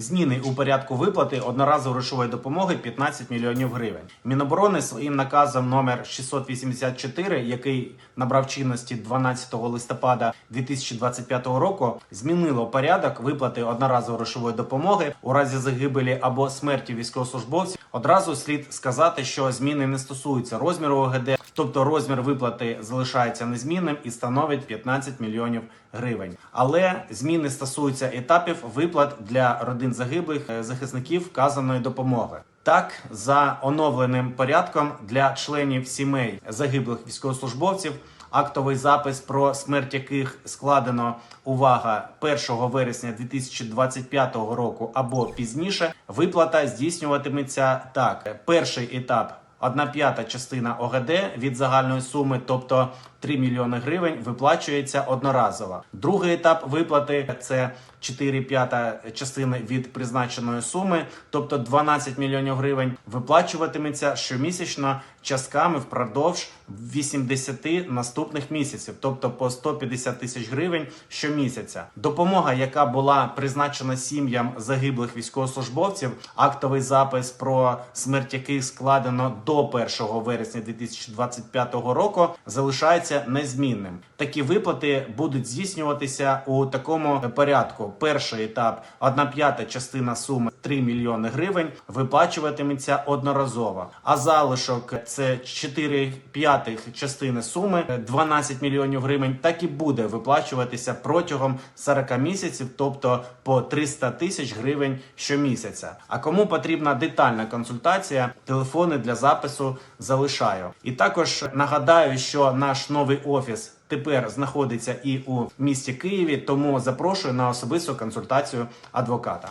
Зміни у порядку виплати одноразової грошової допомоги 15 мільйонів гривень. Міноборони своїм наказом номер 684, який набрав чинності 12 листопада 2025 року, змінило порядок виплати одноразової грошової допомоги у разі загибелі або смерті військовослужбовців. Одразу слід сказати, що зміни не стосуються розміру ОГД, тобто розмір виплати залишається незмінним і становить 15 мільйонів гривень. Але зміни стосуються етапів виплат для родин загиблих е, захисників вказаної допомоги. Так, за оновленим порядком для членів сімей загиблих військовослужбовців. Актовий запис про смерть яких складено увага 1 вересня 2025 року або пізніше. Виплата здійснюватиметься так: перший етап. Одна п'ята частина ОГД від загальної суми, тобто 3 мільйони гривень, виплачується одноразово. Другий етап виплати це 4 п'ята частини від призначеної суми, тобто 12 мільйонів гривень, виплачуватиметься щомісячно частками впродовж 80 наступних місяців, тобто по 150 тисяч гривень щомісяця. Допомога, яка була призначена сім'ям загиблих військовослужбовців, актовий запис про смерть яких складено до 1 вересня 2025 року, залишається незмінним. Такі виплати будуть здійснюватися у такому порядку. Перший етап, одна п'ята частина суми 3 мільйони гривень, виплачуватиметься одноразово. А залишок це 4 п'ятих частини суми 12 мільйонів гривень, так і буде виплачуватися протягом 40 місяців, тобто по 300 тисяч гривень щомісяця. А кому потрібна детальна консультація, телефони для запису залишаю. І також нагадаю, що наш новий офіс. Тепер знаходиться і у місті Києві, тому запрошую на особисту консультацію адвоката.